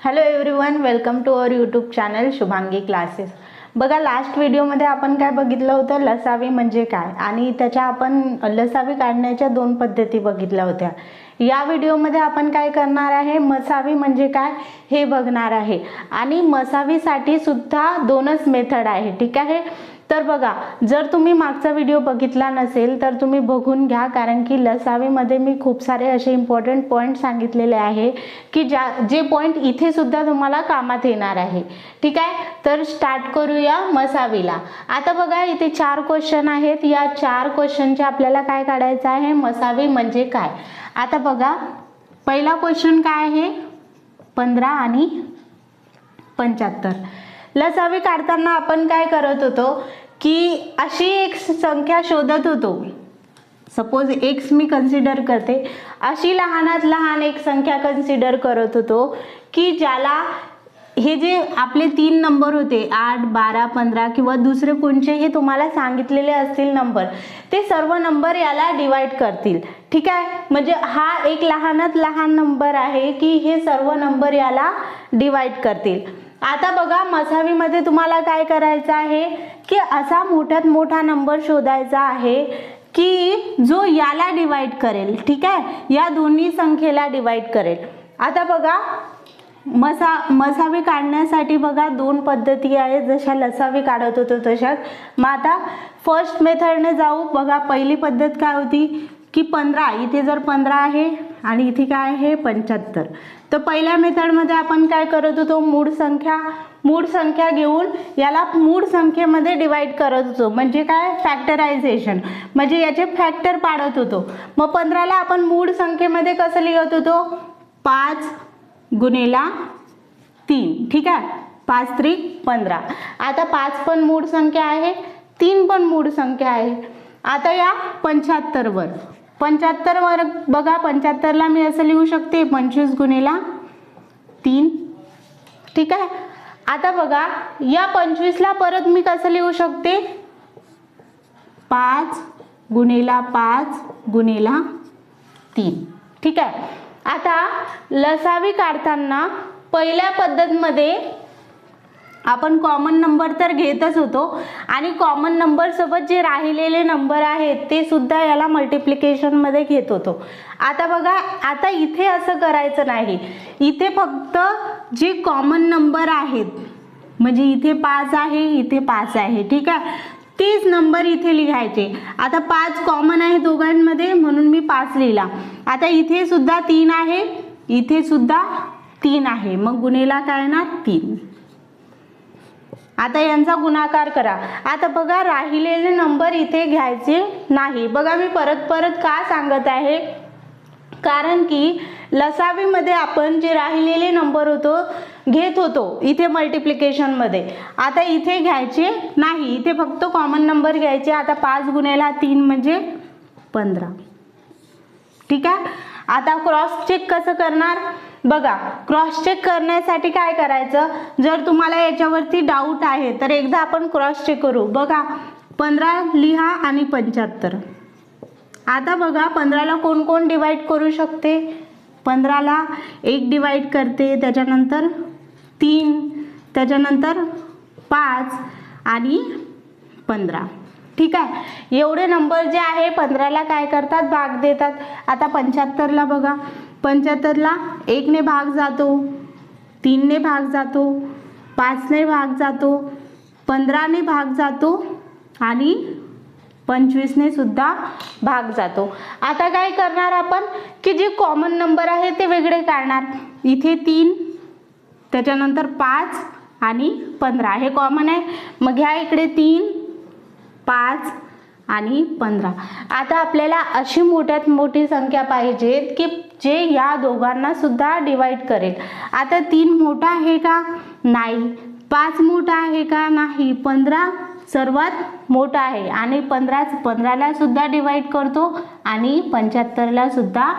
Hello everyone welcome to our YouTube channel Shubhangi classes बघा last व्हिडिओमध्ये आपण काय बघितलं होतं? लसावी म्हणजे काय? आणि त्याच्या आपण लसावी काढण्याच्या दोन पद्धती बघितल्या होत्या. या व्हिडिओमध्ये आपण काय करणार आहे? मसावी म्हणजे काय? हे बघणार आहे. आणि मसावीसाठी सुद्धा दोनच मेथड आहे. ठीक आहे? तर बघा जर तुम्ही मागचा व्हिडिओ बघितला नसेल तर तुम्ही बघून घ्या कारण की लसावीमध्ये मी खूप सारे असे इम्पॉर्टंट पॉईंट सांगितलेले आहे की ज्या जे पॉईंट इथे सुद्धा तुम्हाला कामात येणार आहे. ठीक आहे? तर स्टार्ट करूया मसावीला. आता बघा इथे चार क्वेश्चन आहेत. या चार क्वेश्चनचे आपल्याला काय काढायचं आहे? मसावी म्हणजे काय? आता बघा पहिला क्वेश्चन काय आहे? पंधरा आणि पंच्याहत्तर. लसावी काढताना आपण काय करत होतो की अशी एक संख्या शोधत होतो. सपोज एक्स मी कन्सिडर करते. अशी लहानात लहान एक संख्या कन्सिडर करत होतो की ज्याला हे जे आपले तीन नंबर होते आठ बारा पंधरा किंवा दुसरे कोणचे हे तुम्हाला सांगितलेले असतील नंबर ते सर्व नंबर याला डिवाइड करतील. ठीक आहे? म्हणजे हा एक लहानात लहान नंबर आहे की हे सर्व नंबर याला डिवाइड करतील. आता बघा मसावीमध्ये तुम्हाला काय करायचं आहे की असा मोठ्यात मोठा नंबर शोधायचा आहे की जो याला डिवाइड करेल ठीक आहे? या दोन्ही संख्येला डिवाइड करेल. आता बघा मसा मसावी काढण्यासाठी बघा दोन पद्धती आहेत. जशा लसावी काढत होतो तशाच. मग आता फर्स्ट मेथडने जाऊ. बघा पहिली पद्धत काय होती की पंधरा. इथे जर पंधरा आहे आणि इथे काय आहे? पंच्याहत्तर. तर पहिल्या मेथडमध्ये आपण काय करत होतो? मूळ संख्या मूळ संख्या घेऊन याला मूळ संख्येमध्ये डिवाईड करत होतो. म्हणजे काय? फॅक्टरायझेशन म्हणजे याचे फॅक्टर पाडत होतो. मग पंधराला आपण मूळ संख्येमध्ये कसं लिहत होतो? पाच गुणेला तीन. ठीक आहे? पाच त्री पंधरा. आता पाच पण मूळ संख्या आहे तीन पण मूळ संख्या आहे. आता या पंच्याहत्तरवर. पंच्याहत्तर पंच्याहत्तरवर बघा पंच्याहत्तरला मी असं लिहू शकते पंचवीस गुणेला तीन. ठीक आहे? आता बघा या पंचवीसला परत मी कसं लिहू शकते? पाच गुणेला पाच गुणेला तीन. ठीक आहे? आता लसावी काढताना पहिल्या पद्धतमध्ये आपण कॉमन नंबर तर घेतच होतो. आणि कॉमन नंबरसोबत जे राहिलेले नंबर आहेत ते सुद्धा याला मल्टिप्लिकेशनमध्ये घेत होतो. आता बघा आता इथे असं करायचं नाही. इथे फक्त जे कॉमन नंबर आहेत म्हणजे इथे पाच आहे इथे पाच आहे ठीक आहे? तीच नंबर इथे लिहायचे. आता पाच कॉमन आहे दोघांमध्ये म्हणून मी पाच लिहिला. आता इथे सुद्धा तीन आहे इथे सुद्धा तीन आहे. मग गुन्हेला काय ना तीन. आता यांचा गुणाकार करा. आता बघा राहिलेले नंबर इथे घ्यायचे नाही. बघा मी परत परत का सांगत आहे? कारण की लसावीमध्ये आपण जे राहिलेले नंबर होतो घेत होतो इथे मल्टिप्लिकेशनमध्ये आता इथे घ्यायचे नाही. इथे फक्त कॉमन नंबर घ्यायचे. आता पाच गुन्हेला तीन म्हणजे पंधरा. ठीक आहे? आता क्रॉस चेक कसं करणार? बघा क्रॉस चेक करण्यासाठी काय करायचं? जर तुम्हाला याच्यावरती डाऊट आहे तर एकदा आपण क्रॉस चेक करू. बघा पंधरा लिहा आणि पंच्याहत्तर. आता बघा पंधराला कोण कोण डिवाईड करू शकते? पंधराला एक डिवाईड करते त्याच्यानंतर तीन त्याच्यानंतर पाच आणि पंधरा. ठीक आहे. एवढे नंबर जे आहे पंधराला काय करतात? भाग देतात. आता पंच्याहत्तरला बघा. पंच्याहत्तरला एकने भाग जातो तीनने भाग जातो पाचने भाग जातो पंधराने भाग जातो आणि पंचवीसने सुद्धा भाग जातो. आता काय करणार आपण? की जे कॉमन नंबर आहे ते वेगळे काढणार. इथे तीन त्याच्यानंतर पाच आणि पंधरा. हे कॉमन आहे. मग ह्या इकडे तीन पाच आणि पंधरा. आता आपल्याला अशी मोठ्यात मोठी संख्या पाहिजेत की जे या दोघांना सुद्धा डिवाईड करेल. आता तीन मोठा आहे का? नाही. पाच मोठा आहे का? नाही. पंधरा सर्वात मोठा आहे. आणि पंधराच पंधराला सुद्धा डिवाईड करतो आणि पंच्याहत्तरला सुद्धा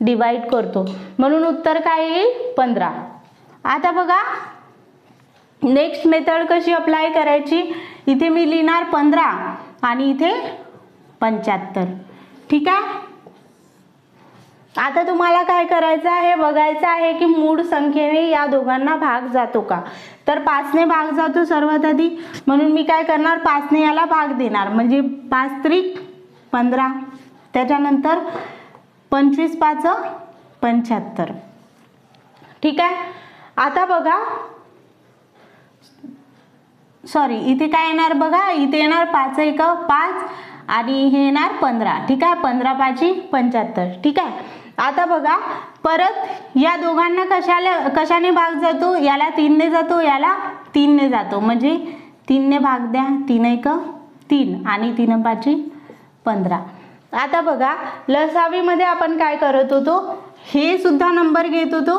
डिवाईड करतो. म्हणून उत्तर काय येईल? पंधरा. आता बघा नेक्स्ट मेथड कशी अप्लाय करायची? इथे मी लिहिणार पंधरा आणि इथे पंच्याहत्तर. ठीक आहे? आता तुम्हाला काय करायचं आहे? बघायचं आहे की मूळ संख्येने या दोघांना भाग जातो का? तर पाचने भाग जातो सर्वात आधी. म्हणून मी काय करणार? पाचने याला भाग देणार. म्हणजे पाच त्रिक पंधरा. त्याच्यानंतर पंचवीस पाच पंच्याहत्तर. ठीक आहे? आता बघा. सॉरी इथे काय येणार बघा? इथे येणार पाच एक पाच आणि हे येणार पंधरा. ठीक आहे? पंधरा पाची पंच्याहत्तर. ठीक आहे? आता बघा परत या दोघांना कशाला कशाने भाग जातो? याला तीनने जातो याला तीनने जातो. म्हणजे तीनने भाग द्या. तीन एक तीन आणि तीन पाची पंधरा. आता बघा लसावीमध्ये आपण काय करत होतो? हे सुद्धा नंबर घेत होतो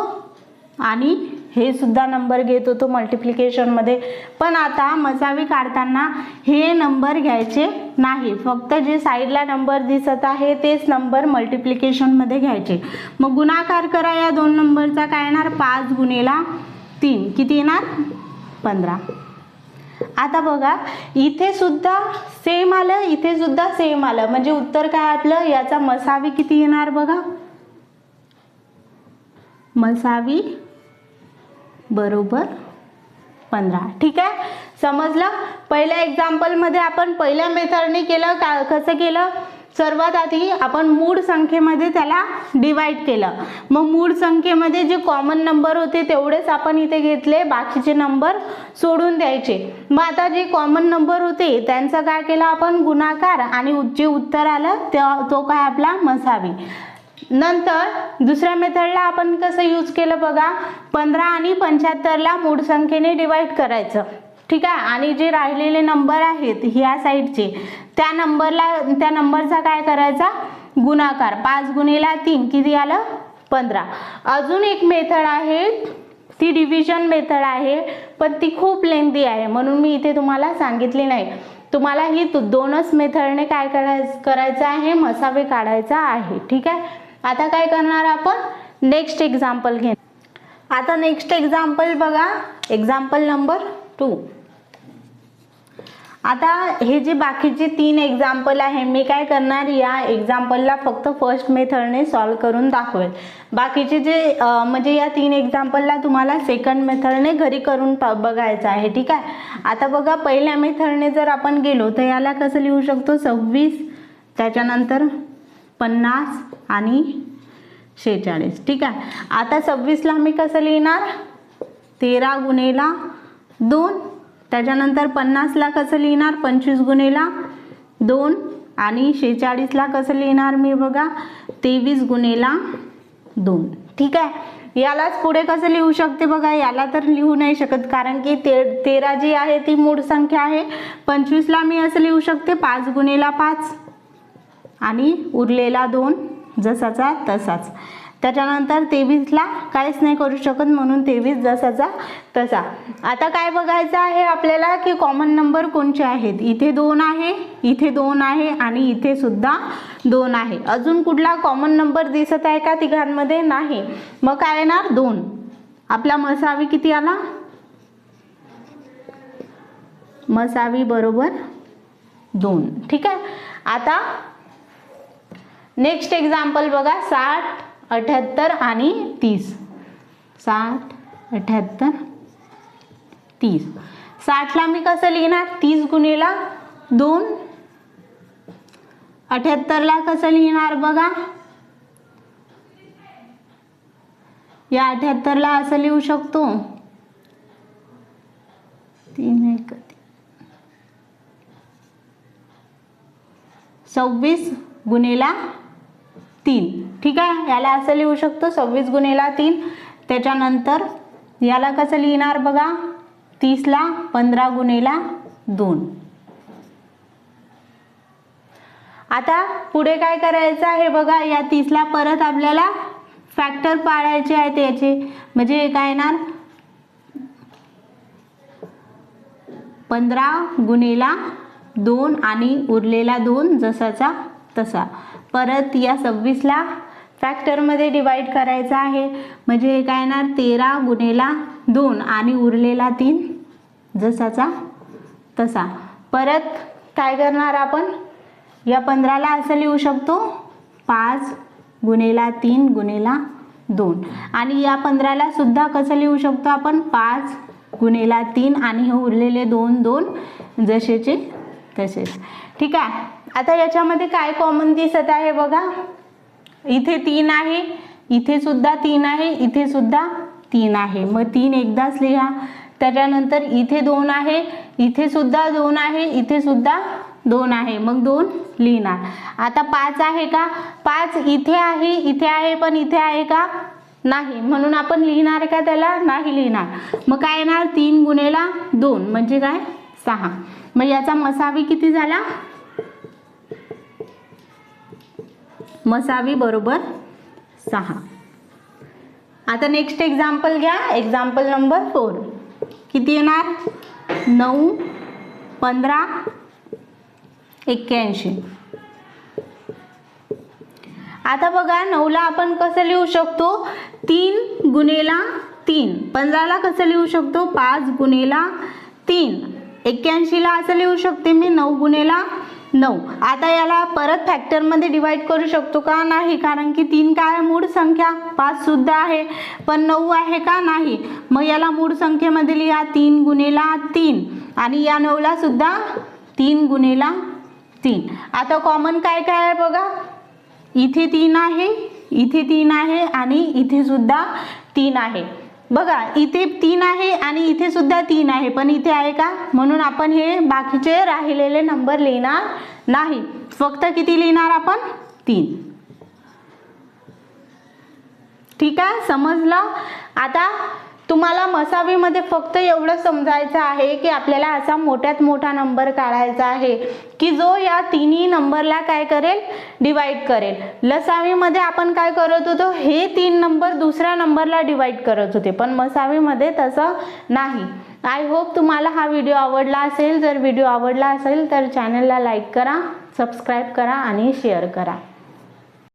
आणि हे सुद्धा नंबर घेत होतो मल्टिप्लिकेशनमध्ये पण आता मसावी काढताना हे नंबर घ्यायचे नाही. फक्त जे साईडला नंबर दिसत आहे तेच नंबर मल्टिप्लिकेशनमध्ये घ्यायचे. मग गुणाकार करा या दोन नंबरचा काय येणार? पाच गुणेला तीन. किती येणार? पंधरा. आता बघा इथे सुद्धा सेम आलं इथे सुद्धा सेम आलं. म्हणजे उत्तर काय आपलं याचा मसावी किती येणार बघा? मसावी बरोबर पंधरा. ठीक आहे? समजलं? पहिल्या एक्झाम्पलमध्ये आपण पहिल्या मेथडने केलं का कसं केलं? सर्वात आधी आपण मूळ संख्येमध्ये त्याला डिवाइड केलं. मग मूळ संख्येमध्ये जे कॉमन नंबर होते तेवढेच आपण इथे घेतले. बाकीचे नंबर सोडून द्यायचे. मग आता जे कॉमन नंबर होते त्यांचं काय केलं आपण? गुणाकार. आणि जे उत्तर आलं तो काय आपला? मसावी. नंतर दुसऱ्या मेथडला आपण कसं यूज केलं बघा? पंधरा आणि पंच्याहत्तरला मूळ संख्येने डिवाइड करायचं. ठीक आहे? आणि जे राहिलेले नंबर आहेत ह्या साईडचे त्या नंबरला त्या नंबरचा काय करायचा? गुणाकार. पाच गुणेला तीन किती आलं? पंधरा. अजून एक मेथड आहे ती डिव्हिजन मेथड आहे पण ती खूप लेंदी आहे म्हणून मी इथे तुम्हाला सांगितली नाही. तुम्हाला ही दोनच मेथडने काय करायचं करायचं आहे? मसावे काढायचा आहे. ठीक आहे? आता काय करणार आपण? नेक्स्ट एक्झाम्पल घे आता नेक्स्ट एक्झाम्पल बघा. एक्झाम्पल नंबर टू आता हे जे बाकीचे तीन एक्झाम्पल आहे मी काय करणार? या एक्झाम्पलला फक्त फर्स्ट मेथडने सॉल्व करून दाखवेल. बाकीचे जे म्हणजे या तीन एक्झाम्पलला तुम्हाला सेकंड मेथडने घरी करून बघायचं आहे ठीक आहे? आता बघा पहिल्या मेथडने जर आपण गेलो तर याला कसं लिहू शकतो? सव्वीस. त्याच्यानंतर पन्नास आणि शेहेचाळीस. ठीक आहे? आता सव्वीसला मी कसं लिहिणार? तेरा गुणेला दोन त्याच्यानंतर पन्नासला कसं लिहिणार? पंचवीस गुणेला दोन आणि शेहेचाळीसला कसं लिहिणार मी बघा? तेवीस गुणेला दोन. ठीक आहे? यालाच पुढे कसं लिहू शकते बघा? याला तर लिहू नाही शकत कारण की ते तेरा जी आहे ती मूळ संख्या आहे. पंचवीसला मी असं लिहू शकते पाच गुणेला पाच. आणि उरलेला दोन जसाचा तसाच. त्याच्यानंतर तेवीसला काहीच नाही करू शकत म्हणून तेवीस जसाचा तसा. आता काय बघायचं आहे आपल्याला की कॉमन नंबर कोणचे आहेत? इथे दोन आहे इथे दोन आहे आणि इथे सुद्धा दोन आहे. अजून कुठला कॉमन नंबर दिसत आहे का तिघांमध्ये? नाही. मग काय येणार? दोन. आपला मसावी किती आला? मसावी बरोबर दोन. ठीक आहे? आता नेक्स्ट एक्झाम्पल बघा साठ अठ्याहत्तर आणि तीस. साठ अठ्याहत्तर तीस. साठला मी कसं लिहिणार? तीस गुणेला दोन. अठ्याहत्तरला कसं लिहिणार बघा? या अठ्याहत्तरला असं लिहू शकतो. तीन एक सव्वीस गुणेला तीन. ठीक आहे? याला असं लिहू शकतो सव्वीस गुणेला तीन. त्याच्यानंतर याला कसं लिहिणार बघा? तीसला पंधरा गुणेला दोन. आता पुढे काय करायचं आहे बघा? या तीसला परत आपल्याला फॅक्टर पाळायचे आहेत याचे. म्हणजे काय येणार? पंधरा गुणेला दोन आणि उरलेला दोन जसाचा तसा. परत या सव्वीसला फॅक्टरमध्ये डिवाईड करायचं आहे. म्हणजे हे काय येणार? तेरा गुणेला दोन आणि उरलेला तीन जसाचा तसा. परत काय करणार आपण? या पंधराला असं लिहू शकतो. पाच गुणेला तीन गुणेला दोन. आणि या पंधराला सुद्धा कसं लिहू शकतो आपण? पाच गुणेला तीन आणि हे उरलेले दोन दोन जसेचे तसेच. ठीक आहे? आता याच्यामध्ये काय कॉमन दिसत आहे बघा. इथे तीन आहे इथे सुद्धा तीन आहे इथे सुद्धा तीन आहे. मग तीन एकदाच लिहा. त्याच्यानंतर इथे दोन आहे इथे सुद्धा दोन आहे इथे सुद्धा दोन आहे. मग दोन लिहिणार. आता पाच आहे का? पाच इथे आहे इथे आहे पण इथे आहे का? नाही. म्हणून आपण लिहिणार का त्याला? नाही लिहिणार. मग काय येणार? तीन गुणेला दोन. म्हणजे काय? सहा. मग याचा मसावी किती झाला? मसावी बरोबर सहा. आता नेक्स्ट एक्झाम्पल घ्या. एक्झाम्पल नंबर फोर किती येणार? नऊ पंधरा एक्क्याऐंशी. आता बघा नऊला आपण कसं लिहू शकतो? तीन गुणेला तीन. पंधराला कसं लिहू शकतो? पाच गुणेला तीन. एक्क्याऐंशीला असं लिहू शकते मी. नऊ गुणेला नऊ. आता याला परत फॅक्टरमध्ये डिवाइड करू शकतो का नाही? कारण की तीन काय आहे? मूळ संख्या पाच सुद्धा आहे पण नऊ आहे का नाही? मग याला मूळ संख्येमध्ये लिहा तीन गुणेला तीन. आणि या नऊला सुद्धा तीन गुणेला तीन. आता कॉमन काय काय आहे बघा? इथे तीन आहे इथे तीन आहे आणि इथे सुद्धा तीन आहे. बघा इथे तीन आहे आणि इथे सुद्धा तीन आहे. पण इथे आहे का? म्हणून आपण हे बाकीचे राहिलेले नंबर लिहिणार नाही. फक्त किती लिहिणार आपण? तीन. ठीक आहे? समजलं? आता तुम्हाला मसावीमध्ये फक्त एवढं समजायचं आहे की आपल्याला असा मोठ्यात मोठा नंबर काढायचा आहे की जो या तिन्ही नंबरला काय करेल? डिवाइड करेल. लसावीमध्ये आपण काय करत होतो? हे तीन नंबर दुसऱ्या नंबरला डिवाइड करत होते. पण मसावीमध्ये तसं नाही. आय होप तुम्हाला हा व्हिडिओ आवडला असेल. जर व्हिडिओ आवडला असेल तर चॅनलला लाईक करा सबस्क्राईब करा आणि शेअर करा.